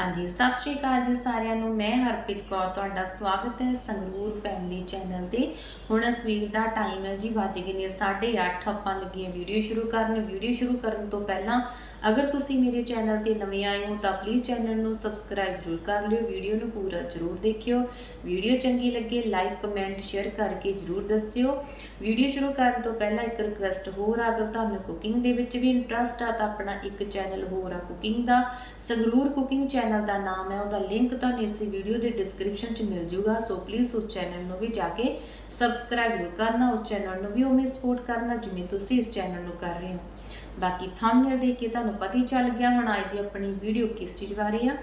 ਹਾਂਜੀ ਸਤਿ ਸ਼੍ਰੀ ਅਕਾਲ ਜੀ ਸਾਰਿਆਂ ਨੂੰ। ਮੈਂ ਹਰਪ੍ਰੀਤ ਕੌਰ ਤੁਹਾਡਾ ਸਵਾਗਤ ਹੈ ਸੰਗਰੂਰ ਫੈਮਿਲੀ ਚੈਨਲ ਤੇ। ਹੁਣ ਸਵੇਰ ਦਾ ਟਾਈਮ ਹੈ ਜੀ ਵੱਜ ਗਏ ਨੇ 8:30 ਆਪਾਂ ਲੱਗੇ ਹਾਂ ਵੀਡੀਓ ਸ਼ੁਰੂ ਕਰਨ। ਵੀਡੀਓ ਸ਼ੁਰੂ ਕਰਨ ਤੋਂ ਪਹਿਲਾਂ ਅਗਰ ਤੁਸੀਂ ਮੇਰੇ ਚੈਨਲ ਤੇ ਨਵੇਂ ਆਏ ਹੋ ਤਾਂ ਪਲੀਜ਼ ਚੈਨਲ ਨੂੰ ਸਬਸਕ੍ਰਾਈਬ ਜ਼ਰੂਰ ਕਰ ਲਿਓ। ਵੀਡੀਓ ਨੂੰ ਪੂਰਾ ਜ਼ਰੂਰ ਦੇਖਿਓ। ਵੀਡੀਓ ਚੰਗੀ ਲੱਗੇ ਲਾਈਕ ਕਮੈਂਟ ਸ਼ੇਅਰ ਕਰਕੇ ਜ਼ਰੂਰ ਦੱਸਿਓ। ਵੀਡੀਓ ਸ਼ੁਰੂ ਕਰਨ ਤੋਂ ਪਹਿਲਾਂ ਇੱਕ ਰਿਕਵੈਸਟ ਹੋਰ ਆ, ਅਗਰ ਤੁਹਾਨੂੰ ਕੁਕਿੰਗ ਦੇ ਵਿੱਚ ਵੀ ਇੰਟਰਸਟ ਆ ਤਾਂ ਆਪਣਾ ਇੱਕ ਚੈਨਲ ਹੋਰ ਆ ਕੁਕਿੰਗ ਦਾ। ਸੰਗਰੂਰ ਕੁਕਿੰਗ ਚੈਨਲ ਚੈਨਲ ਦਾ ਨਾਮ ਹੈ, ਉਹਦਾ ਲਿੰਕ ਤੁਹਾਨੂੰ ਇਸ ਵੀਡੀਓ ਦੇ ਡਿਸਕ੍ਰਿਪਸ਼ਨ 'ਚ ਮਿਲ ਜੂਗਾ। ਸੋ ਪਲੀਜ਼ ਉਸ ਚੈਨਲ ਨੂੰ ਵੀ ਜਾ ਕੇ ਸਬਸਕ੍ਰਾਈਬ ਜ਼ਰੂਰ ਕਰਨਾ, ਉਸ ਚੈਨਲ ਨੂੰ ਵੀ ਉਵੇਂ ਸਪੋਰਟ ਕਰਨਾ, ਜਿਵੇਂ ਤੁਸੀਂ ਇਸ ਚੈਨਲ ਨੂੰ ਕਰ ਰਹੇ ਹੋ। ਬਾਕੀ ਥੰਬਨੇਲ ਦੇਖ ਕੇ ਤੁਹਾਨੂੰ ਪਤਾ ਹੀ ਚੱਲ ਗਿਆ ਹੁਣ ਅੱਜ ਦੀ ਆਪਣੀ ਵੀਡੀਓ ਕਿਸ ਚੀਜ਼ ਬਾਰੇ ਆ।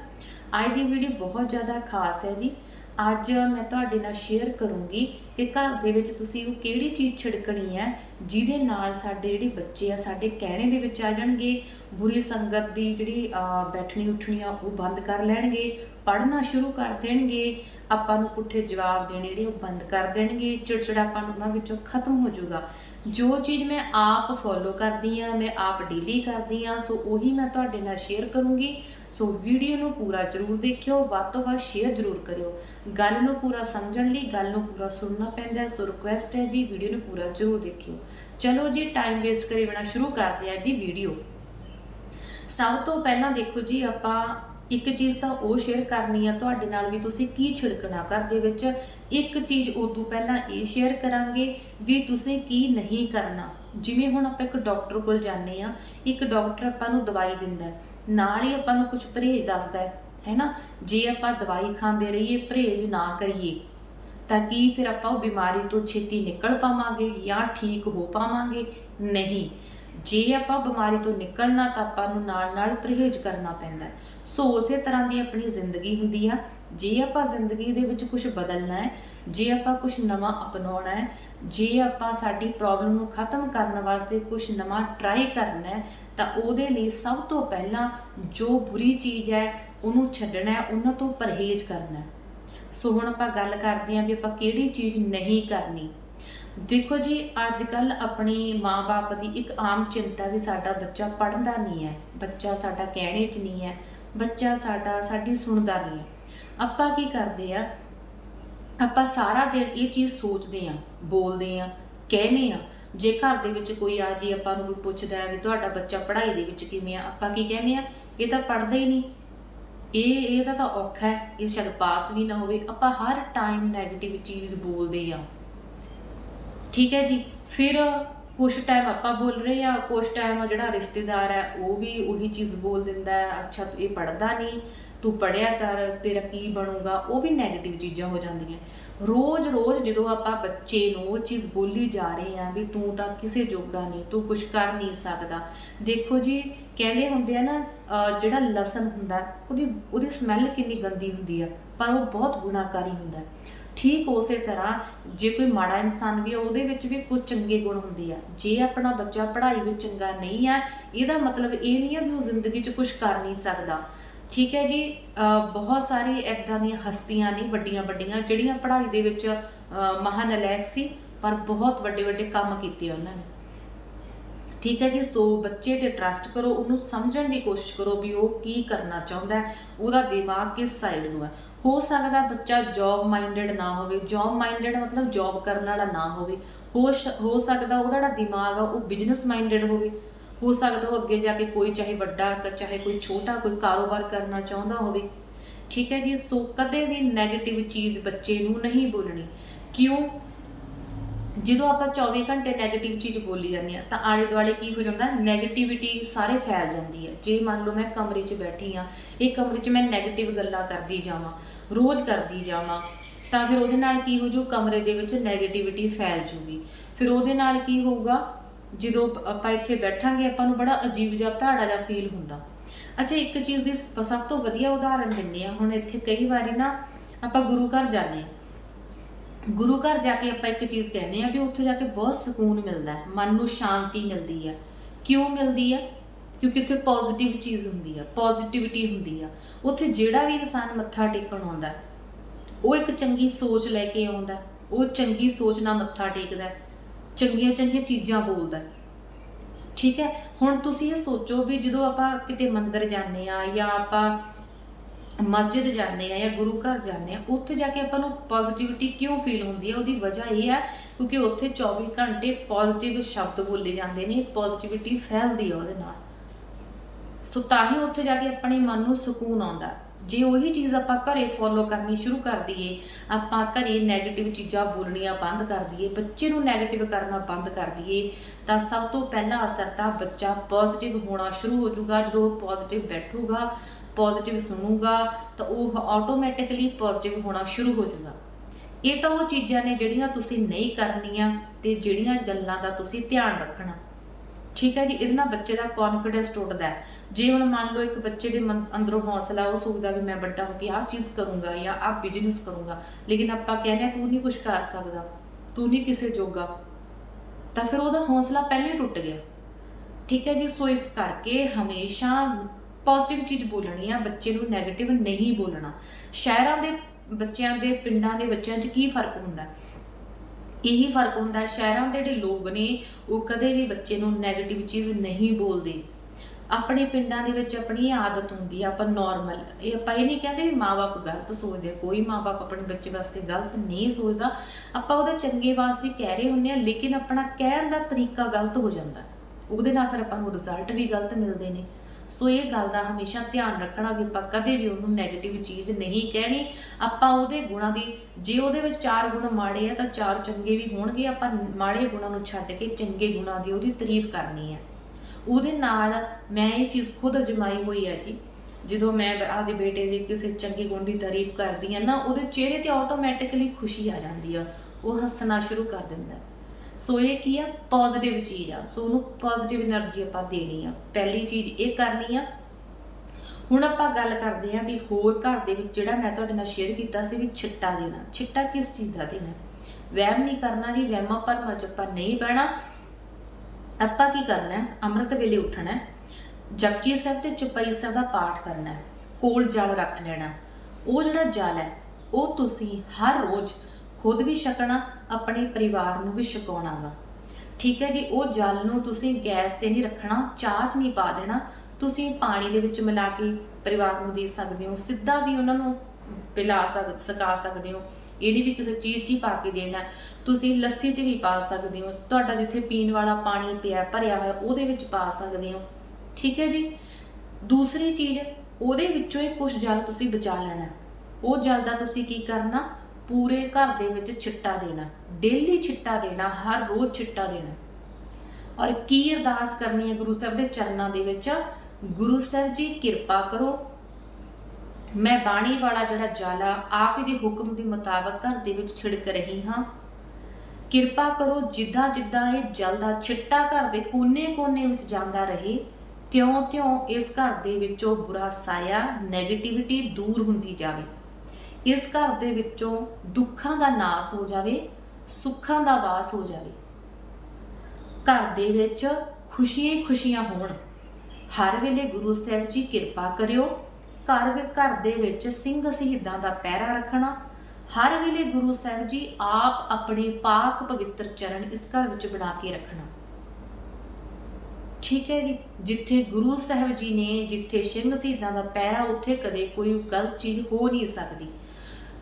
ਅੱਜ ਦੀ ਵੀਡੀਓ ਬਹੁਤ ਜ਼ਿਆਦਾ ਖਾਸ ਹੈ ਜੀ। ਅੱਜ ਮੈਂ ਤੁਹਾਡੇ ਨਾਲ ਸ਼ੇਅਰ ਕਰੂੰਗੀ ਕਿ ਘਰ ਦੇ ਵਿੱਚ ਤੁਸੀਂ ਉਹ ਕਿਹੜੀ ਚੀਜ਼ ਛਿੜਕਣੀ ਹੈ, ਜਿਹਦੇ ਨਾਲ ਸਾਡੇ ਜਿਹੜੇ ਬੱਚੇ ਆ, ਸਾਡੇ ਕਹਿਣੇ ਦੇ ਵਿੱਚ ਆ ਜਾਣਗੇ, ਬੁਰੀ ਸੰਗਤ ਦੀ ਜਿਹੜੀ ਬੈਠਣੀ ਉੱਠਣੀ ਆ, ਉਹ ਬੰਦ ਕਰ ਲੈਣਗੇ, ਪੜ੍ਹਨਾ ਸ਼ੁਰੂ ਕਰ ਦੇਣਗੇ, ਆਪਾਂ ਨੂੰ ਪੁੱਠੇ ਜਵਾਬ ਦੇਣੇ ਜਿਹੜੇ ਉਹ ਬੰਦ ਕਰ ਦੇਣਗੇ, ਚਿੜਚਿੜਾਪਨ ਉਹਨਾਂ ਵਿੱਚੋਂ ਖਤਮ ਹੋ ਜਾਊਗਾ। ਜੋ ਚੀਜ਼ ਮੈਂ ਆਪ ਫੋਲੋ ਕਰਦੀ ਆ ਮੈਂ ਆਪ ਡੇਲੀ ਕਰਦੀ ਆ ਸੋ ਉਹੀ ਮੈਂ ਤੁਹਾਡੇ ਨਾਲ ਸ਼ੇਅਰ ਕਰੂੰਗੀ। ਸੋ ਵੀਡੀਓ ਨੂੰ ਪੂਰਾ ਜ਼ਰੂਰ ਦੇਖਿਓ, ਵੱਧ ਤੋਂ ਵੱਧ ਸ਼ੇਅਰ ਜ਼ਰੂਰ ਕਰਿਓ। ਗੱਲ ਨੂੰ ਪੂਰਾ ਸਮਝਣ ਲਈ, ਗੱਲ ਨੂੰ ਪੂਰਾ ਸੁਣਨਾ ਪੈਂਦਾ ਹੈ, ਸੋ ਰਿਕੁਐਸਟ ਹੈ ਜੀ ਵੀਡੀਓ ਨੂੰ ਪੂਰਾ ਜ਼ਰੂਰ ਦੇਖਿਓ। ਚਲੋ ਜੀ ਟਾਈਮ ਵੇਸਟ ਕਰੇ ਬਿਨਾ ਸ਼ੁਰੂ ਕਰਦੇ ਹਾਂ ਦੀ ਵੀਡੀਓ ਸਭ ਤੋਂ ਪਹਿਲਾਂ ਦੇਖੋ ਜੀ, ਆਪਾਂ ਇੱਕ ਚੀਜ਼ ਤਾਂ ਉਹ ਸ਼ੇਅਰ ਕਰਨੀ ਆ ਤੁਹਾਡੇ ਨਾਲ ਵੀ ਤੁਸੀਂ ਕੀ ਛਿੜਕਣਾ ਘਰ ਦੇ ਵਿੱਚ। ਇੱਕ ਚੀਜ਼ ਉਦੋਂ ਪਹਿਲਾਂ ਇਹ ਸ਼ੇਅਰ ਕਰਾਂਗੇ ਵੀ ਤੁਸੀਂ ਕੀ ਨਹੀਂ ਕਰਨਾ। ਜਿਵੇਂ ਹੁਣ ਆਪਾਂ ਇੱਕ ਡਾਕਟਰ ਕੋਲ ਜਾਂਦੇ ਆ, ਇੱਕ ਡਾਕਟਰ ਆਪਾਂ ਨੂੰ ਦਵਾਈ ਦਿੰਦਾ ਨਾਲ ਹੀ ਆਪਾਂ ਨੂੰ ਕੁਝ ਪਰਹੇਜ਼ ਦੱਸਦਾ ਹੈ ਹੈਨਾ ਜੇ ਆਪਾਂ ਦਵਾਈ ਖਾਂਦੇ ਰਹੀਏ, ਪਰਹੇਜ਼ ਨਾ ਕਰੀਏ, ਤਾਂ ਕੀ ਫਿਰ ਆਪਾਂ ਉਹ ਬਿਮਾਰੀ ਤੋਂ ਛੇਤੀ ਨਿਕਲ ਪਾਵਾਂਗੇ ਜਾਂ ਠੀਕ ਹੋ ਪਾਵਾਂਗੇ? ਨਹੀਂ। ਜੇ ਆਪਾਂ ਬਿਮਾਰੀ ਤੋਂ ਨਿਕਲਣਾ ਤਾਂ ਆਪਾਂ ਨੂੰ ਨਾਲ-ਨਾਲ ਪਰਹੇਜ਼ ਕਰਨਾ ਪੈਂਦਾ ਹੈ। ਸੋ ਉਸੇ ਤਰ੍ਹਾਂ ਦੀ ਆਪਣੀ ਜ਼ਿੰਦਗੀ ਹੁੰਦੀ ਆ। ਜੇ ਆਪਾਂ ਜ਼ਿੰਦਗੀ ਦੇ ਵਿੱਚ ਕੁਝ ਬਦਲਣਾ ਹੈ, ਜੇ ਆਪਾਂ ਕੁਝ ਨਵਾਂ ਅਪਣਾਉਣਾ ਹੈ, ਜੇ ਆਪਾਂ ਸਾਡੀ ਪ੍ਰੋਬਲਮ ਨੂੰ ਖਤਮ ਕਰਨ ਵਾਸਤੇ ਕੁਝ ਨਵਾਂ ਟਰਾਈ ਕਰਨਾ ਹੈ, ਤਾਂ ਉਹਦੇ ਲਈ ਸਭ ਤੋਂ ਪਹਿਲਾਂ ਜੋ ਬੁਰੀ ਚੀਜ਼ ਹੈ, ਉਹਨੂੰ ਛੱਡਣਾ ਹੈ, ਉਹਨਾਂ ਤੋਂ ਪਰਹੇਜ਼ ਕਰਨਾ ਹੈ। ਸੋ ਹੁਣ ਆਪਾਂ ਗੱਲ ਕਰਦੇ ਹਾਂ ਵੀ ਆਪਾਂ ਕਿਹੜੀ ਚੀਜ਼ ਨਹੀਂ ਕਰਨੀ। ਦੇਖੋ ਜੀ ਅੱਜ ਕੱਲ ਆਪਣੇ ਮਾਂ-ਬਾਪ ਦੀ ਇੱਕ ਆਮ ਚਿੰਤਾ ਵੀ ਸਾਡਾ ਬੱਚਾ ਪੜ੍ਹਦਾ ਨਹੀਂ ਹੈ, ਬੱਚਾ ਸਾਡਾ ਕਹਿਣੇ 'ਚ ਨਹੀਂ ਹੈ। ਬੱਚਾ ਸਾਡਾ, ਸਾਡੀ ਸੁਣਦਾ ਨਹੀਂ ਆਪਾਂ ਕੀ ਕਰਦੇ ਆ ਆਪਾਂ ਸਾਰਾ ਦਿਨ ਇਹ ਚੀਜ਼ ਸੋਚਦੇ ਆ ਬੋਲਦੇ ਆ ਕਹਿੰਦੇ ਆ ਜੇ ਘਰ ਦੇ ਵਿੱਚ ਕੋਈ ਆ ਜੀ ਆਪਾਂ ਨੂੰ ਕੋਈ ਪੁੱਛਦਾ ਹੈ ਵੀ ਤੁਹਾਡਾ ਬੱਚਾ ਪੜ੍ਹਾਈ ਦੇ ਵਿੱਚ ਕਿਵੇਂ ਆ, ਆਪਾਂ ਕੀ ਕਹਿੰਦੇ ਆ ਇਹ ਤਾਂ ਪੜ੍ਹਦਾ ਹੀ ਨਹੀਂ। ਇਹ ਇਹਦਾ ਤਾਂ ਔਖਾ ਹੈ। ਇਹ ਸ਼ਾਇਦ ਪਾਸ ਵੀ ਨਾ ਹੋਵੇ। ਆਪਾਂ ਹਰ ਟਾਈਮ 네ਗੇਟਿਵ ਚੀਜ਼ ਬੋਲਦੇ ਆ ਠੀਕ ਹੈ ਜੀ? ਫਿਰ ਕੁਝ ਟਾਈਮ ਆਪਾਂ ਬੋਲ ਰਹੇ ਆ ਕੁਝ ਟਾਈਮ ਜਿਹੜਾ ਰਿਸ਼ਤੇਦਾਰ ਹੈ, ਉਹ ਵੀ ਉਹੀ ਚੀਜ਼ ਬੋਲ ਦਿੰਦਾ ਹੈ, ਅੱਛਾ ਇਹ ਪੜਦਾ ਨਹੀਂ ਤੂੰ ਪੜਿਆ ਕਰ, ਤੇਰਾ ਕੀ ਬਣੂਗਾ, ਉਹ ਵੀ 네ਗੇਟਿਵ ਚੀਜ਼ਾਂ ਹੋ ਜਾਂਦੀਆਂ। ਰੋਜ਼-ਰੋਜ਼ ਜਦੋਂ ਆਪਾਂ ਬੱਚੇ ਨੂੰ ਉਹ ਚੀਜ਼ ਬੋਲੀ ਜਾ ਰਹੇ ਆ ਵੀ ਤੂੰ ਤਾਂ ਕਿਸੇ ਜੋਗਾ ਨਹੀਂ, ਤੂੰ ਕੁਝ ਕਰ ਨਹੀਂ ਸਕਦਾ। ਦੇਖੋ ਜੀ, ਕਹਿੰਦੇ ਹੁੰਦੇ ਆ ਨਾ ਜਿਹੜਾ ਲਸਣ ਹੁੰਦਾ, ਉਹਦੀ ਉਹਦੀ ਸਮੈਲ ਕਿੰਨੀ ਗੰਦੀ ਹੁੰਦੀ ਆ, ਪਰ ਉਹ ਬਹੁਤ ਗੁਣਾਕਾਰੀ ਹੁੰਦਾ। ਠੀਕ ਉਸੇ ਤਰ੍ਹਾਂ, ਜੇ ਕੋਈ ਮਾੜਾ ਇਨਸਾਨ ਵੀ ਹੈ ਉਹਦੇ ਵਿੱਚ ਵੀ ਕੁਝ ਚੰਗੇ ਗੁਣ ਹੁੰਦੇ ਆ। ਜੇ ਆਪਣਾ ਬੱਚਾ ਪੜ੍ਹਾਈ ਵਿੱਚ ਚੰਗਾ ਨਹੀਂ ਆ, ਇਹਦਾ ਮਤਲਬ ਇਹ ਨਹੀਂ ਆ ਵੀ ਉਹ ਜ਼ਿੰਦਗੀ 'ਚ ਕੁਝ ਕਰ ਨਹੀਂ ਸਕਦਾ। ਠੀਕ ਹੈ ਜੀ ਬਹੁਤ ਸਾਰੀ ਐਦਾਂ ਦੀਆਂ ਹਸਤੀਆਂ ਨੇ ਵੱਡੀਆਂ ਵੱਡੀਆਂ, ਜਿਹੜੀਆਂ ਪੜ੍ਹਾਈ ਦੇ ਵਿੱਚ, ਅਹ ਸੀ, ਪਰ ਬਹੁਤ ਵੱਡੇ ਵੱਡੇ ਕੰਮ ਕੀਤੇ ਉਹਨਾਂ ਨੇ। ਠੀਕ ਹੈ ਜੀ, ਸੋ ਬੱਚੇ ਤੇ ਟਰਸਟ ਕਰੋ, ਉਹਨੂੰ ਸਮਝਣ ਦੀ ਕੋਸ਼ਿਸ਼ ਕਰੋ ਵੀ ਉਹ ਕੀ ਕਰਨਾ ਚਾਹੁੰਦਾ ਹੈ, ਉਹਦਾ ਦਿਮਾਗ ਕਿਸ ਸਾਈਡ ਨੂੰ ਹੈ। ਹੋ ਸਕਦਾ ਬੱਚਾ ਜੌਬ ਮਾਈਂਡਡ ਨਾ ਹੋਵੇ ਜੌਬ ਮਾਈਂਡਡ ਮਤਲਬ ਜੌਬ ਕਰਨ ਵਾਲਾ ਨਾ ਹੋਵੇ। ਹੋ ਸ਼- ਹੋ ਸਕਦਾ ਉਹਦਾ ਜਿਹੜਾ ਦਿਮਾਗ ਆ, ਉਹ ਬਿਜ਼ਨਸ ਮਾਈਂਡਡ ਹੋਵੇ। ਹੋ ਸਕਦਾ ਉਹ ਅੱਗੇ ਜਾ ਕੇ ਕੋਈ ਚਾਹੇ ਵੱਡਾ, ਚਾਹੇ ਕੋਈ ਛੋਟਾ, ਕੋਈ ਕਾਰੋਬਾਰ ਕਰਨਾ ਚਾਹੁੰਦਾ ਹੋਵੇ। ਠੀਕ ਹੈ ਜੀ, ਸੋ ਕਦੇ ਵੀ ਨੈਗੇਟਿਵ ਚੀਜ਼ ਬੱਚੇ ਨੂੰ ਨਹੀਂ ਬੋਲਣੀ। ਕਿਉਂ? ਜਦੋਂ ਆਪਾਂ 24 ਘੰਟੇ ਨੈਗੇਟਿਵ ਚੀਜ਼ ਬੋਲੀ ਜਾਂਦੇ ਆ ਤਾਂ ਆਲੇ ਦੁਆਲੇ ਕੀ ਹੋ ਜਾਂਦਾ? ਨੈਗੇਟਿਵਿਟੀ ਸਾਰੇ ਫੈਲ ਜਾਂਦੀ ਹੈ। ਜੇ ਮੰਨ ਲਓ ਮੈਂ ਕਮਰੇ 'ਚ ਬੈਠੀ ਆ ਇਹ ਕਮਰੇ 'ਚ ਮੈਂ ਨੈਗੇਟਿਵ ਗੱਲਾਂ ਕਰਦੀ ਜਾਵਾਂ, ਰੋਜ਼ ਕਰਦੀ ਜਾਵਾਂ, ਤਾਂ ਫਿਰ ਉਹਦੇ ਨਾਲ ਕੀ ਹੋ ਜੂ? ਕਮਰੇ ਦੇ ਵਿੱਚ ਨੈਗੇਟਿਵਿਟੀ ਫੈਲ ਜੂਗੀ। ਫਿਰ ਉਹਦੇ ਨਾਲ ਕੀ ਹੋਊਗਾ? ਜਦੋਂ ਆਪਾਂ ਇੱਥੇ ਬੈਠਾਂਗੇ, ਆਪਾਂ ਨੂੰ ਬੜਾ ਅਜੀਬ ਜਿਹਾ ਭੈੜਾ ਜਿਹਾ ਫੀਲ ਹੁੰਦਾ। ਅੱਛਾ, ਇੱਕ ਚੀਜ਼ ਦੀ ਸ- ਸਭ ਤੋਂ ਵਧੀਆ ਉਦਾਹਰਨ ਦਿੰਦੇ ਆ ਹੁਣ ਇੱਥੇ ਕਈ ਵਾਰੀ ਨਾ ਆਪਾਂ ਗੁਰੂ ਘਰ ਜਾਂਦੇ ਆ ਗੁਰੂ ਘਰ ਜਾ ਕੇ ਆਪਾਂ ਇੱਕ ਚੀਜ਼ ਕਹਿੰਦੇ ਆ ਵੀ ਉੱਥੇ ਜਾ ਕੇ ਬਹੁਤ ਸਕੂਨ ਮਿਲਦਾ ਹੈ। ਮਨ ਨੂੰ ਸ਼ਾਂਤੀ ਮਿਲਦੀ ਹੈ। ਕਿਉਂ ਮਿਲਦੀ ਹੈ? ਕਿਉਂਕਿ ਉੱਥੇ ਪੋਜ਼ਿਟਿਵ ਚੀਜ਼ ਹੁੰਦੀ ਆ ਪੋਜ਼ਿਟਿਵਿਟੀ ਹੁੰਦੀ ਆ ਉੱਥੇ ਜਿਹੜਾ ਵੀ ਇਨਸਾਨ ਮੱਥਾ ਟੇਕਣ ਆਉਂਦਾ ਉਹ ਇੱਕ ਚੰਗੀ ਸੋਚ ਲੈ ਕੇ ਆਉਂਦਾ ਉਹ ਚੰਗੀ ਸੋਚ ਨਾਲ ਮੱਥਾ ਟੇਕਦਾ ਚੰਗੀਆਂ ਚੰਗੀਆਂ ਚੀਜ਼ਾਂ ਬੋਲਦਾ ਠੀਕ ਹੈ? ਹੁਣ ਤੁਸੀਂ ਇਹ ਸੋਚੋ ਵੀ ਜਦੋਂ ਆਪਾਂ ਕਿਤੇ ਮੰਦਿਰ ਜਾਂਦੇ ਆ ਜਾਂ ਆਪਾਂ ਮਸਜਿਦ ਜਾਂਦੇ ਆ ਜਾਂ ਗੁਰੂ ਘਰ ਜਾਂਦੇ ਆ ਉੱਥੇ ਜਾ ਕੇ ਆਪਾਂ ਨੂੰ ਪੋਜ਼ਿਟਿਵਿਟੀ ਕਿਉਂ ਫੀਲ ਹੁੰਦੀ ਹੈ? ਉਹਦੀ ਵਜ੍ਹਾ ਇਹ ਹੈ ਕਿਉਂਕਿ ਉੱਥੇ 24 ਘੰਟੇ ਪੋਜ਼ਿਟਿਵ ਸ਼ਬਦ ਬੋਲੇ ਜਾਂਦੇ ਨੇ ਪੋਜ਼ਿਟਿਵਿਟੀ ਫੈਲਦੀ ਹੈ ਉਹਦੇ ਨਾਲ। ਸੋ ਤਾਂ ਹੀ ਉੱਥੇ ਜਾ ਕੇ ਆਪਣੇ ਮਨ ਨੂੰ ਸਕੂਨ ਆਉਂਦਾ। ਜੇ ਉਹੀ ਚੀਜ਼ ਆਪਾਂ ਘਰੇ ਫੋਲੋ ਕਰਨੀ ਸ਼ੁਰੂ ਕਰ ਦਈਏ, ਆਪਾਂ ਘਰੇ 네ਗੇਟਿਵ ਚੀਜ਼ਾਂ ਬੋਲਣੀਆਂ ਬੰਦ ਕਰ ਦਈਏ, ਬੱਚੇ ਨੂੰ 네ਗੇਟਿਵ ਕਰਨਾ ਬੰਦ ਕਰ ਦਈਏ, ਤਾਂ ਸਭ ਤੋਂ ਪਹਿਲਾ ਅਸਰ ਤਾਂ ਬੱਚਾ ਪੋਜ਼ਿਟਿਵ ਹੋਣਾ ਸ਼ੁਰੂ ਹੋ ਜਾਊਗਾ, ਜਦੋਂ ਉਹ ਪੋਜ਼ਿਟਿਵ ਬੈਠੂਗਾ ਪੋਜ਼ਿਟਿਵ ਸੁਣੂਗਾ, ਤਾਂ ਉਹ ਆਟੋਮੈਟਿਕਲੀ ਪੋਜ਼ਿਟਿਵ ਹੋਣਾ ਸ਼ੁਰੂ ਹੋ ਜਾਊਗਾ। ਇਹ ਤਾਂ ਉਹ ਚੀਜ਼ਾਂ ਨੇ ਜਿਹੜੀਆਂ ਤੁਸੀਂ ਨਹੀਂ ਕਰਨੀਆਂ ਤੇ ਜਿਹੜੀਆਂ ਗੱਲਾਂ ਦਾ ਤੁਸੀਂ ਧਿਆਨ ਰੱਖਣਾ। ਠੀਕ ਹੈ ਜੀ ਇਹਦੇ ਨਾਲ ਬੱਚੇ ਦਾ ਕੌਨਫੀਡੈਂਸ ਟੁੱਟਦਾ ਹੈ। ਜੇ ਹੁਣ ਮੰਨ ਲਓ ਇੱਕ ਬੱਚੇ ਦੇ ਮਨ- ਅੰਦਰੋਂ ਹੌਸਲਾ ਉਹ ਸੋਚਦਾ ਵੀ ਮੈਂ ਵੱਡਾ ਹੋ ਕੇ ਆਹ ਚੀਜ਼ ਕਰੂੰਗਾ ਜਾਂ ਆਹ ਬਿਜ਼ਨਸ ਕਰੂੰਗਾ ਲੇਕਿਨ ਆਪਾਂ ਕਹਿੰਦੇ ਹਾਂ, ਤੂੰ ਨਹੀਂ ਕੁਝ ਕਰ ਸਕਦਾ ਤੂੰ ਨਹੀਂ ਕਿਸੇ ਜੋਗਾ ਤਾਂ ਫਿਰ ਉਹਦਾ ਹੌਸਲਾ ਪਹਿਲੇ ਹੀ ਟੁੱਟ ਗਿਆ। ਠੀਕ ਹੈ ਜੀ ਸੋ ਇਸ ਕਰਕੇ ਹਮੇਸ਼ਾ ਪੋਜ਼ਿਟਿਵ ਚੀਜ਼ ਬੋਲਣੀ ਆ ਬੱਚੇ ਨੂੰ 네ਗੇਟਿਵ ਨਹੀਂ ਬੋਲਣਾ। ਸ਼ਹਿਰਾਂ ਦੇ ਬੱਚਿਆਂ ਦੇ ਪਿੰਡਾਂ ਦੇ ਬੱਚਿਆਂ 'ਚ ਕੀ ਫ਼ਰਕ ਹੁੰਦਾ? ਇਹੀ ਫ਼ਰਕ ਹੁੰਦਾ ਸ਼ਹਿਰਾਂ ਦੇ ਜਿਹੜੇ ਲੋਕ ਨੇ, ਉਹ ਕਦੇ ਵੀ ਬੱਚੇ ਨੂੰ 네ਗੇਟਿਵ ਚੀਜ਼ ਨਹੀਂ ਬੋਲਦੇ। ਆਪਣੇ ਪਿੰਡਾਂ ਦੇ ਵਿੱਚ ਆਪਣੀ ਆਦਤ ਹੁੰਦੀ ਆ, ਆਪਾਂ ਨਾਰਮਲ ਇਹ ਆਪਾਂ ਇਹ ਨਹੀਂ ਕਹਿੰਦੇ ਵੀ ਮਾਪੇ ਗਲਤ ਸੋਚਦੇ ਆ, ਕੋਈ ਮਾਪੇ ਆਪਣੇ ਬੱਚੇ ਵਾਸਤੇ ਗਲਤ ਨਹੀਂ ਸੋਚਦਾ। ਆਪਾਂ ਉਹਦੇ ਚੰਗੇ ਵਾਸਤੇ ਕਹਿ ਰਹੇ ਹੁੰਦੇ ਆ, ਲੇਕਿਨ ਆਪਣਾ ਕਹਿਣ ਦਾ ਤਰੀਕਾ ਗਲਤ ਹੋ ਜਾਂਦਾ। ਉਹਦੇ ਨਾਲ ਫਿਰ ਆਪਾਂ ਨੂੰ ਰਿਜ਼ਲਟ ਵੀ ਗਲਤ ਮਿਲਦੇ ਨੇ। ਸੋ ਇਹ ਗੱਲ ਦਾ ਹਮੇਸ਼ਾ ਧਿਆਨ ਰੱਖਣਾ ਵੀ ਆਪਾਂ ਕਦੇ ਵੀ ਉਹਨੂੰ 네ਗੇਟਿਵ ਚੀਜ਼ ਨਹੀਂ ਕਹਿਣੀ। ਆਪਾਂ ਉਹਦੇ ਗੁਣਾਂ ਦੀ, ਜੇ ਉਹਦੇ ਵਿੱਚ ਚਾਰ ਗੁਣ ਮਾੜੇ ਆ ਤਾਂ ਚਾਰ ਚੰਗੇ ਵੀ ਹੋਣਗੇ, ਆਪਾਂ ਮਾੜੇ ਗੁਣਾਂ ਨੂੰ ਛੱਡ ਕੇ ਚੰਗੇ ਗੁਣਾਂ ਦੀ ਉਹਦੀ ਤਾਰੀਫ ਕਰਨੀ ਹੈ ਉਹਦੇ ਨਾਲ ਮੈਂ ਇਹ ਚੀਜ਼ ਖੁਦ ਅਜਮਾਈ ਹੋਈ ਹੈ ਜੀ। ਜਦੋਂ ਮੈਂ ਆਪਦੇ ਬੇਟੇ ਦੀ ਕਿਸੇ ਚੰਗੇ ਗੁਣ ਦੀ ਤਾਰੀਫ ਕਰਦੀ ਆ ਨਾ, ਉਹਦੇ ਚਿਹਰੇ ਤੇ ਆਟੋਮੈਟਿਕਲੀ ਖੁਸ਼ੀ ਆ ਜਾਂਦੀ ਆ। ਉਹ ਹੱਸਣਾ ਸ਼ੁਰੂ ਕਰ ਦਿੰਦਾ। ਸੋ ਇਹ ਕੀ ਆ? ਪੋਜ਼ਿਟਿਵ ਚੀਜ਼ ਆ। ਸੋ ਉਹਨੂੰ ਪੋਜ਼ਿਟਿਵ એનર્ਜੀ ਆਪਾਂ ਦੇਣੀ ਆ। ਪਹਿਲੀ ਚੀਜ਼ ਇਹ ਕਰਨੀ ਆ। ਹੁਣ ਆਪਾਂ ਗੱਲ ਕਰਦੇ ਆ ਵੀ ਹੋਰ ਘਰ ਦੇ ਵਿੱਚ ਜਿਹੜਾ ਮੈਂ ਤੁਹਾਡੇ ਨਾਲ ਸ਼ੇਅਰ ਕੀਤਾ ਸੀ ਵੀ ਛਿੱਟਾ ਦੇਣਾ। ਛਿੱਟਾ ਕਿਸ ਚੀਜ਼ ਦਾ ਦੇਣਾ? ਵਹਿਮ ਨਹੀਂ ਕਰਨਾ ਜੀ, ਵਹਿਮਾਂ ਭਰਮਾਂ ਚ ਆਪਾਂ ਨਹੀਂ ਬਹਿਣਾ। ਆਪਾਂ ਕੀ ਕਰਨਾ ਅੰਮ੍ਰਿਤ ਵੇਲੇ ਉੱਠਣਾ ਜਪਜੀ ਸਾਹਿਬ ਤੇ ਚੁਪਈ ਸਾਹਿਬ ਦਾ ਪਾਠ ਕਰਨਾ ਕੋਲ ਜਲ ਰੱਖ ਲੈਣਾ। ਉਹ ਜਿਹੜਾ ਜਲ ਹੈ, ਉਹ ਤੁਸੀਂ ਹਰ ਰੋਜ਼ ਖੁਦ ਵੀ ਛਕਣਾ, ਆਪਣੇ ਪਰਿਵਾਰ ਨੂੰ ਵੀ ਛਕਾਉਣਾਗਾ। ਠੀਕ ਹੈ ਜੀ, ਉਹ ਜਲ ਨੂੰ ਤੁਸੀਂ ਗੈਸ ਤੇ ਨਹੀਂ ਰੱਖਣਾ, ਚਾਹ 'ਚ ਨਹੀਂ ਪਾ ਦੇਣਾ, ਤੁਸੀਂ ਪਾਣੀ ਦੇ ਵਿੱਚ ਮਿਲਾ ਕੇ ਪਰਿਵਾਰ ਨੂੰ ਦੇ ਸਕਦੇ ਹੋ, ਸਿੱਧਾ ਵੀ ਉਹਨਾਂ ਨੂੰ ਪਿਲਾ ਸਕ, ਸਕਾ ਸਕਦੇ ਹੋ, ਇਹਦੀ ਵੀ ਕਿਸੇ ਚੀਜ਼ 'ਚ ਹੀ ਪਾ ਕੇ ਦੇਣਾ। ਤੁਸੀਂ ਲੱਸੀ 'ਚ ਵੀ ਪਾ ਸਕਦੇ ਹੋ, ਤੁਹਾਡਾ ਜਿੱਥੇ ਪੀਣ ਵਾਲਾ ਪਾਣੀ ਪਿਆ, ਭਰਿਆ ਹੋਇਆ, ਉਹਦੇ ਵਿੱਚ ਪਾ ਸਕਦੇ ਹੋ। ਠੀਕ ਹੈ ਜੀ? ਦੂਸਰੀ ਚੀਜ਼, ਉਹਦੇ ਵਿੱਚੋਂ ਹੀ ਕੁਝ ਜਲ ਤੁਸੀਂ ਬਚਾ ਲੈਣਾ। ਉਹ ਜਲ ਦਾ ਤੁਸੀਂ ਕੀ ਕਰਨਾ ਪੂਰੇ ਘਰ ਦੇ ਵਿੱਚ ਛਿੱਟਾ ਦੇਣਾ, ਡੇਲੀ ਛਿੱਟਾ ਦੇਣਾ, ਹਰ ਰੋਜ਼ ਛਿੱਟਾ ਦੇਣਾ। ਔਰ ਕੀ ਅਰਦਾਸ ਕਰਨੀ ਹੈ ਗੁਰੂ ਸਾਹਿਬ ਦੇ ਚਰਨਾਂ ਦੇ ਵਿੱਚ? ਗੁਰੂ ਸਾਹਿਬ ਜੀ, ਕਿਰਪਾ ਕਰੋ। ਮੈਂ ਬਾਣੀ ਵਾਲਾ ਜਿਹੜਾ ਜ਼ਾਲਾ ਆਪ ਹੀ ਦੇ ਹੁਕਮ ਦੇ ਮੁਤਾਬਕ ਘਰ ਦੇ ਵਿੱਚ ਛਿੜਕ ਰਹੀ ਹਾਂ। ਕਿਰਪਾ ਕਰੋ ਜਿੱਦਾਂ ਜਿੱਦਾਂ ਇਹ ਜਲ ਛਿੱਟਾ ਘਰ ਦੇ ਕੋਨੇ-ਕੋਨੇ ਵਿੱਚ ਜਾਂਦਾ ਰਹੇ, ਤਿਉਂ-ਤਿਉਂ ਇਸ ਘਰ ਦੇ ਵਿੱਚੋਂ ਬੁਰਾ ਸਾਇਆ 네ਗੇਟਿਵਿਟੀ ਦੂਰ ਹੁੰਦੀ ਜਾਵੇ। ਇਸ ਘਰ ਦੇ ਵਿੱਚੋਂ ਦੁੱਖਾਂ ਦਾ ਨਾਸ ਹੋ ਜਾਵੇ, ਸੁੱਖਾਂ ਦਾ ਵਾਸ ਹੋ ਜਾਵੇ। ਘਰ ਦੇ ਵਿੱਚ ਖੁਸ਼ੀਆਂ ਹੀ ਖੁਸ਼ੀਆਂ ਹੋਣ। ਹਰ ਵੇਲੇ ਗੁਰੂ ਸਾਹਿਬ ਜੀ ਕਿਰਪਾ ਕਰਿਓ। ਘਰ ਵਿੱਚ ਘਰ ਦੇ ਵਿੱਚ ਸਿੰਘ ਸ਼ਹੀਦਾਂ ਦਾ ਪਹਿਰਾ ਰੱਖਣਾ। ਹਰ ਵੇਲੇ ਗੁਰੂ ਸਾਹਿਬ ਜੀ ਆਪ ਆਪਣੇ ਪਾਕ ਪਵਿੱਤਰ ਚਰਨ ਇਸ ਘਰ ਵਿੱਚ ਬਣਾ ਕੇ ਰੱਖਣਾ। ਠੀਕ ਹੈ ਜੀ, ਜਿੱਥੇ ਗੁਰੂ ਸਾਹਿਬ ਜੀ ਨੇ, ਜਿੱਥੇ ਸਿੰਘ ਸ਼ਹੀਦਾਂ ਦਾ ਪਹਿਰਾ, ਉੱਥੇ ਕਦੇ ਕੋਈ ਗਲਤ ਚੀਜ਼ ਹੋ ਨਹੀਂ ਸਕਦੀ।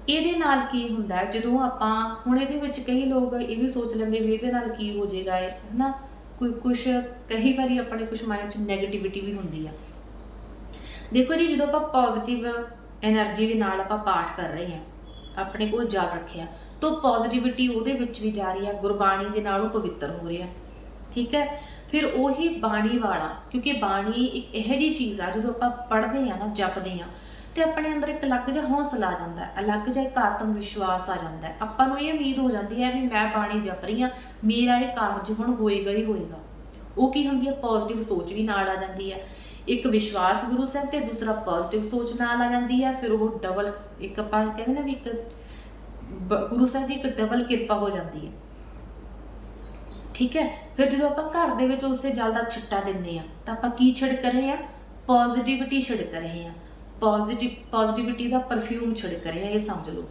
ਇਹਦੇ ਨਾਲ ਕੀ ਹੁੰਦਾ ਜਦੋਂ ਆਪਾਂ, ਹੁਣ ਇਹਦੇ ਵਿੱਚ ਕਈ ਲੋਕ ਇਹ ਵੀ ਸੋਚ ਲੈਂਦੇ ਵੀ ਇਹਦੇ ਨਾਲ ਕੀ ਹੋ ਜਾਏਗਾ ਇਹ, ਹਨਾ? ਕੋਈ ਕੁਝ ਕਈ ਵਾਰੀ ਆਪਣੇ ਕੁਝ ਮਾਈਂਡ 'ਚ ਨੈਗੇਟਿਵਿਟੀ ਵੀ ਹੁੰਦੀ ਆ। ਦੇਖੋ ਜੀ, ਜਦੋਂ ਆਪਾਂ ਪੋਜ਼ਿਟਿਵ એનર્ਜੀ ਦੇ ਨਾਲ ਆਪਾਂ ਪਾਠ ਕਰ ਰਹੇ ਹਾਂ, ਆਪਣੇ ਕੋਲ ਜਾਗ ਰੱਖਿਆ, ਤਾਂ ਪੋਜ਼ਿਟਿਵਿਟੀ ਉਹਦੇ ਵਿੱਚ ਵੀ ਜਾ ਰਹੀ ਹੈ ਗੁਰਬਾਣੀ ਦੇ ਨਾਲ ਉਹ ਪਵਿੱਤਰ ਹੋ ਰਿਹਾ। ਠੀਕ ਹੈ? ਫਿਰ ਉਹੀ ਬਾਣੀ ਵਾਲਾ, ਕਿਉਂਕਿ ਬਾਣੀ ਇੱਕ ਇਹੋ ਜੀ ਚੀਜ਼ ਆ, ਜਦੋਂ ਆਪਾਂ ਪੜ੍ਹਦੇ ਆ ਨਾ, ਜਪਦੇ ਆ ਤੇ ਆਪਣੇ ਅੰਦਰ ਇੱਕ ਅਲੱਗ ਜਿਹਾ ਹੌਸਲਾ ਆ ਜਾਂਦਾ ਹੈ, ਅਲੱਗ ਜਿਹਾ ਇੱਕ ਆਤਮ ਵਿਸ਼ਵਾਸ ਆ ਜਾਂਦਾ ਹੈ। ਆਪਾਂ ਨੂੰ ਇਹ ਉਮੀਦ ਹੋ ਜਾਂਦੀ ਹੈ ਵੀ ਮੈਂ ਬਾਣੀ ਜਪ ਰਹੀ ਹਾਂ, ਮੇਰਾ ਇਹ ਕਾਰਜ ਹੁਣ ਹੋਏਗਾ ਹੀ ਹੋਏਗਾ। ਉਹ ਕੀ ਹੁੰਦੀ ਹੈ? ਪੋਜ਼ਿਟਿਵ ਸੋਚ ਵੀ ਨਾਲ ਆ ਜਾਂਦੀ ਹੈ। ਇੱਕ ਵਿਸ਼ਵਾਸ ਗੁਰੂ ਸਾਹਿਬ ਤੇ ਦੂਸਰਾ ਪੋਜ਼ਿਟਿਵ ਸੋਚ ਨਾਲ ਆ ਜਾਂਦੀ ਹੈ, ਫਿਰ ਉਹ ਡਬਲ ਇੱਕ ਆਪਾਂ ਕਹਿੰਦੇ ਨਾ ਵੀ ਇੱਕ ਬ- ਗੁਰੂ ਸਾਹਿਬ ਦੀ ਇੱਕ ਡਬਲ ਕਿਰਪਾ ਹੋ ਜਾਂਦੀ ਹੈ। ਠੀਕ ਹੈ? ਫਿਰ ਜਦੋਂ ਆਪਾਂ ਘਰ ਦੇ ਵਿੱਚ ਉਸੇ ਜਲ ਦਾ ਛਿੱਟਾ ਦਿੰਨੇ ਆ ਤਾਂ ਆਪਾਂ ਕੀ ਛਿੜਕ ਰਹੇ ਆ ਪੋਜ਼ਿਟਿਵਿਟੀ ਛਿੜਕ ਰਹੇ ਆ ਪੋਜ਼ਿਟਿਵ ਪੋਜ਼ਿਟਿਵਿਟੀ ਦਾ ਪਰਫਿਊਮ ਛਿੜਕ ਰਿਹਾ ਇਹ ਸਮਝ ਲਓ।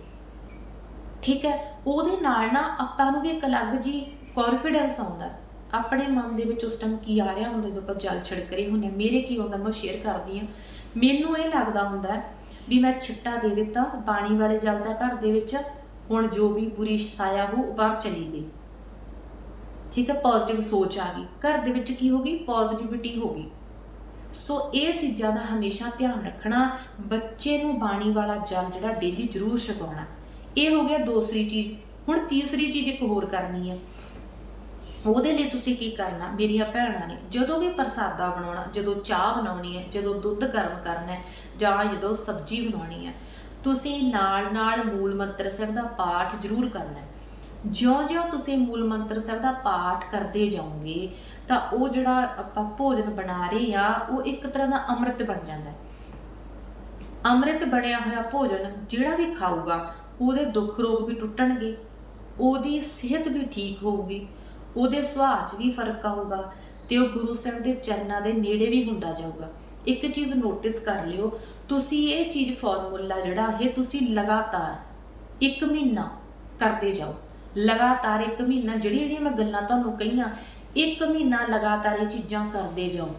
ਠੀਕ ਹੈ? ਉਹਦੇ ਨਾਲ ਨਾ ਆਪਾਂ ਨੂੰ ਵੀ ਇੱਕ ਅਲੱਗ ਜੀ ਕੌਨਫੀਡੈਂਸ ਆਉਂਦਾ। ਆਪਣੇ ਮਨ ਦੇ ਵਿੱਚ ਉਸ ਟਾਈਮ ਕੀ ਆ ਰਿਹਾ ਹੁੰਦਾ ਜਦੋਂ ਆਪਾਂ ਜਲ ਛਿੜਕ ਰਹੇ ਹੁੰਦੇ ਹਾਂ। ਮੇਰੇ ਕੀ ਹੁੰਦਾ, ਮੈਂ ਸ਼ੇਅਰ ਕਰਦੀ ਹਾਂ। ਮੈਨੂੰ ਇਹ ਲੱਗਦਾ ਹੁੰਦਾ ਵੀ ਮੈਂ ਛਿੱਟਾ ਦੇ ਦਿੱਤਾ, ਪਾਣੀ ਵਾਲੇ ਜਲ ਦਾ ਘਰ ਦੇ ਵਿੱਚ, ਹੁਣ ਜੋ ਵੀ ਬੁਰੀ ਸਾਇਆ ਹੋ ਬਾਹਰ ਚਲੀ ਗਈ। ਠੀਕ ਹੈ? ਪੋਜ਼ਿਟਿਵ ਸੋਚ ਆ ਗਈ। ਘਰ ਦੇ ਵਿੱਚ ਕੀ ਹੋ ਗਈ? ਪੋਜ਼ਿਟਿਵਿਟੀ ਹੋ ਗਈ। ਸੋ ਇਹ ਚੀਜ਼ਾਂ ਦਾ ਹਮੇਸ਼ਾ ਧਿਆਨ ਰੱਖਣਾ, ਬੱਚੇ ਨੂੰ ਬਾਣੀ ਵਾਲਾ ਜਲ ਜਿਹੜਾ ਡੇਲੀ ਜ਼ਰੂਰ ਛਕਾਉਣਾ। ਇਹ ਹੋ ਗਿਆ ਦੂਸਰੀ ਚੀਜ਼। ਹੁਣ ਤੀਸਰੀ ਚੀਜ਼ ਇੱਕ ਹੋਰ ਕਰਨੀ ਹੈ। ਉਹਦੇ ਲਈ ਤੁਸੀਂ ਕੀ ਕਰਨਾ, ਮੇਰੀਆਂ ਭੈਣਾਂ ਨੇ, ਜਦੋਂ ਵੀ ਪ੍ਰਸਾਦਾ ਬਣਾਉਣਾ, ਜਦੋਂ ਚਾਹ ਬਣਾਉਣੀ ਹੈ, ਜਦੋਂ ਦੁੱਧ ਗਰਮ ਕਰਨਾ ਹੈ, ਜਾਂ ਜਦੋਂ ਸਬਜ਼ੀ ਬਣਾਉਣੀ ਹੈ, ਤੁਸੀਂ ਨਾਲ ਨਾਲ ਮੂਲ ਮੰਤਰ ਸਾਹਿਬ ਦਾ ਪਾਠ ਜ਼ਰੂਰ ਕਰਨਾ ਹੈ। ਜਿਉਂ-ਜਿਉਂ ਤੁਸੀਂ ਮੂਲ ਮੰਤਰ ਸਾਹਿਬ ਦਾ ਪਾਠ ਕਰਦੇ ਜਾਓਗੇ, ਤਾਂ ਉਹ ਜਿਹੜਾ ਆਪਾਂ ਭੋਜਨ ਬਣਾ ਰਹੇ ਆ, ਉਹ ਇੱਕ ਤਰ੍ਹਾਂ ਦਾ ਅੰਮ੍ਰਿਤ ਬਣ ਜਾਂਦਾ ਹੈ। ਅੰਮ੍ਰਿਤ ਬਣਿਆ ਹੋਇਆ ਭੋਜਨ ਜਿਹੜਾ ਵੀ ਖਾਊਗਾ, ਉਹਦੇ ਦੁੱਖ ਰੋਗ ਵੀ ਟੁੱਟਣਗੇ, ਉਹਦੀ ਸਿਹਤ ਵੀ ਠੀਕ ਹੋਊਗੀ, ਉਹਦੇ ਸੁਭਾਅ 'ਚ ਵੀ ਫ਼ਰਕ ਆਊਗਾ ਤੇ ਉਹ ਗੁਰੂ ਸਾਹਿਬ ਦੇ ਚਰਨਾਂ ਦੇ ਨੇੜੇ ਵੀ ਹੁੰਦਾ ਜਾਊਗਾ। ਇੱਕ ਚੀਜ਼ ਨੋਟਿਸ ਕਰ ਲਿਓ, ਤੁਸੀਂ ਇਹ ਚੀਜ਼ ਫਾਰਮੂਲਾ ਜਿਹੜਾ ਇਹ ਤੁਸੀਂ ਲਗਾਤਾਰ 1 ਮਹੀਨਾ ਕਰਦੇ ਜਾਓ। ਲਗਾਤਾਰ ਇੱਕ ਮਹੀਨਾ ਜਿਹੜੀ ਜਿਹੜੀਆਂ ਮੈਂ ਗੱਲਾਂ ਤੁਹਾਨੂੰ ਕਹੀਆਂ, ਇੱਕ ਮਹੀਨਾ ਲਗਾਤਾਰ ਇਹ ਚੀਜ਼ਾਂ ਕਰਦੇ ਜਾਓ।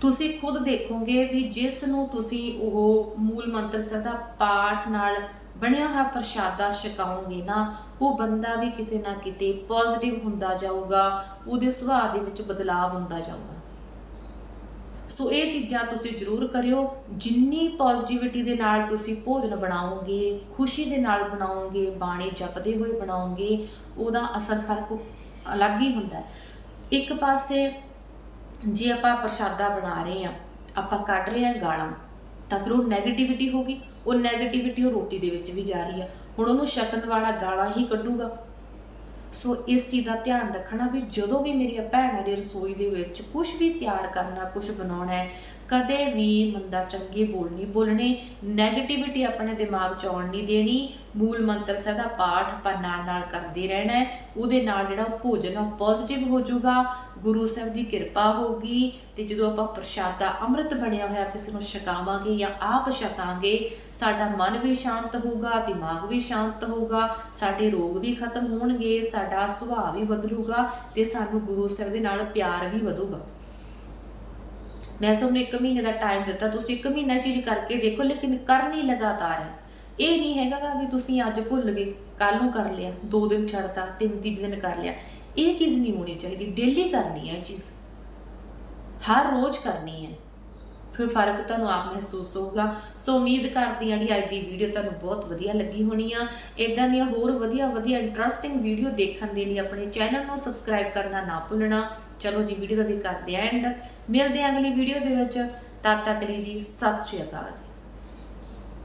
ਤੁਸੀਂ ਖੁਦ ਦੇਖੋਗੇ ਵੀ ਜਿਸ ਨੂੰ ਤੁਸੀਂ ਉਹ ਮੂਲ ਮੰਤਰ ਸਾਹਿਬ ਦਾ ਪਾਠ ਨਾਲ ਬਣਿਆ ਹੋਇਆ ਪ੍ਰਸ਼ਾਦਾ ਛਕਾਓਗੇ ਨਾ, ਉਹ ਬੰਦਾ ਵੀ ਕਿਤੇ ਨਾ ਕਿਤੇ ਪੋਜ਼ਿਟਿਵ ਹੁੰਦਾ ਜਾਊਗਾ, ਉਹਦੇ ਸੁਭਾਅ ਦੇ ਵਿੱਚ ਬਦਲਾਅ ਹੁੰਦਾ ਜਾਊਗਾ। ਸੋ ਇਹ ਚੀਜ਼ਾਂ ਤੁਸੀਂ ਜ਼ਰੂਰ ਕਰਿਓ। ਜਿੰਨੀ ਪੋਜ਼ਿਟਿਵਿਟੀ ਦੇ ਨਾਲ ਤੁਸੀਂ ਭੋਜਨ ਬਣਾਓਗੇ, ਖੁਸ਼ੀ ਦੇ ਨਾਲ ਬਣਾਓਗੇ, ਬਾਣੀ ਜਪਦੇ ਹੋਏ ਬਣਾਓਗੇ, ਉਹਦਾ ਅਸਰ ਫ਼ਰਕ ਅਲੱਗ ਹੀ ਹੁੰਦਾ। ਇੱਕ ਪਾਸੇ ਜੇ ਆਪਾਂ ਪ੍ਰਸ਼ਾਦਾ ਬਣਾ ਰਹੇ ਆ ਆਪਾਂ ਕੱਢ ਰਹੇ ਆ ਗਾਲਾਂ, ਤਾਂ ਫਿਰ ਉਹ 네ਗੇਟਿਵਿਟੀ ਹੋ ਗਈ। ਉਹ 네ਗੇਟਿਵਿਟੀ ਉਹ ਰੋਟੀ ਦੇ ਵਿੱਚ ਵੀ ਜਾ ਰਹੀ ਆ। ਹੁਣ ਉਹਨੂੰ ਛਕਣ ਵਾਲਾ ਗਾਲਾਂ ਹੀ ਕੱਢੂਗਾ। ਸੋ ਇਸ ਚੀਜ਼ ਦਾ ਧਿਆਨ ਰੱਖਣਾ ਵੀ ਜਦੋਂ ਵੀ ਮੇਰੀ ਭੈਣਾਂ ਦੀ ਰਸੋਈ ਦੇ ਵਿੱਚ ਕੁਝ ਵੀ ਤਿਆਰ ਕਰਨਾ ਕੁਝ ਬਣਾਉਣਾ ਹੈ ਕਦੇ ਵੀ ਮੰਦਾ ਚੰਗੇ ਬੋਲ ਨਹੀਂ ਬੋਲਣੇ 네ਗੇਟਿਵਿਟੀ ਆਪਣੇ ਦਿਮਾਗ 'ਚ ਆਉਣ ਨਹੀਂ ਦੇਣੀ, ਮੂਲ ਮੰਤਰ ਸਾਹਿਬ ਦਾ ਪਾਠ ਆਪਾਂ ਨਾਲ ਨਾਲ ਕਰਦੇ ਰਹਿਣਾ ਉਹਦੇ ਨਾਲ ਜਿਹੜਾ ਭੋਜਨ ਆ ਪੋਜ਼ਿਟਿਵ ਹੋ ਜਾਊਗਾ, ਗੁਰੂ ਸਾਹਿਬ ਦੀ ਕਿਰਪਾ ਹੋਊਗੀ, ਤੇ ਜਦੋਂ ਆਪਾਂ ਪ੍ਰਸ਼ਾਦਾ ਅੰਮ੍ਰਿਤ ਬਣਿਆ ਹੋਇਆ ਕਿਸੇ ਨੂੰ ਛਕਾਵਾਂਗੇ ਜਾਂ ਆਪ ਛਕਾਂਗੇ, ਸਾਡਾ ਮਨ ਵੀ ਸ਼ਾਂਤ ਹੋਊਗਾ, ਦਿਮਾਗ ਵੀ ਸ਼ਾਂਤ ਹੋਊਗਾ, ਸਾਡੇ ਰੋਗ ਵੀ ਖਤਮ ਹੋਣਗੇ, ਸਾਡਾ ਸੁਭਾਅ ਵੀ ਬਦਲੂਗਾ, ਤੇ ਸਾਨੂੰ ਗੁਰੂ ਸਾਹਿਬ ਦੇ ਨਾਲ ਪਿਆਰ ਵੀ ਵਧੂਗਾ। ਮੈਂ ਸਭ ਨੂੰ 1 ਮਹੀਨੇ ਦਾ ਟਾਈਮ ਦਿੱਤਾ, ਤੁਸੀਂ 1 ਮਹੀਨਾ ਇਹ ਚੀਜ਼ ਕਰਕੇ ਦੇਖੋ, ਲੇਕਿਨ ਕਰਨੀ ਲਗਾਤਾਰ। ਹੈ ਇਹ ਨਹੀਂ ਹੈਗਾ ਗਾ ਵੀ ਤੁਸੀਂ ਅੱਜ ਭੁੱਲ ਗਏ ਕੱਲ ਨੂੰ ਕਰ ਲਿਆ, ਦੋ ਦਿਨ ਛੱਡਤਾ, ਤਿੰਨ ਤੀਜ ਦਿਨ ਕਰ ਲਿਆ। ਇਹ ਚੀਜ਼ ਨਹੀਂ ਹੋਣੀ ਚਾਹੀਦੀ ਡੇਲੀ ਕਰਨੀ ਹੈ ਇਹ ਚੀਜ਼। ਹਰ ਰੋਜ਼ ਕਰਨੀ ਹੈ। ਫਿਰ ਫ਼ਰਕ ਤੁਹਾਨੂੰ ਆਪ ਮਹਿਸੂਸ ਹੋਊਗਾ। ਸੋ ਉਮੀਦ ਕਰਦੀ ਹਾਂ ਕਿ ਅੱਜ ਦੀ ਵੀਡੀਓ ਤੁਹਾਨੂੰ ਬਹੁਤ ਵਧੀਆ ਲੱਗੀ ਹੋਣੀ ਆ। ਇਦਾਂ ਦੀਆਂ ਹੋਰ ਵਧੀਆ ਵਧੀਆ ਇੰਟਰਸਟਿੰਗ ਵੀਡੀਓ ਦੇਖਣ ਦੇ ਲਈ ਆਪਣੇ ਚੈਨਲ ਨੂੰ ਸਬਸਕ੍ਰਾਈਬ ਕਰਨਾ ਨਾ ਭੁੱਲਣਾ। ਚਲੋ ਜੀ ਵੀਡੀਓ ਦਾ ਵੀ ਕਰਦੇ ਐਂਡ ਮਿਲਦੇ ਹਾਂ ਅਗਲੀ ਵੀਡੀਓ ਦੇ ਵਿੱਚ। ਤਦ ਤੱਕ ਲਈ ਜੀ, ਸਤਿ ਸ਼੍ਰੀ ਅਕਾਲ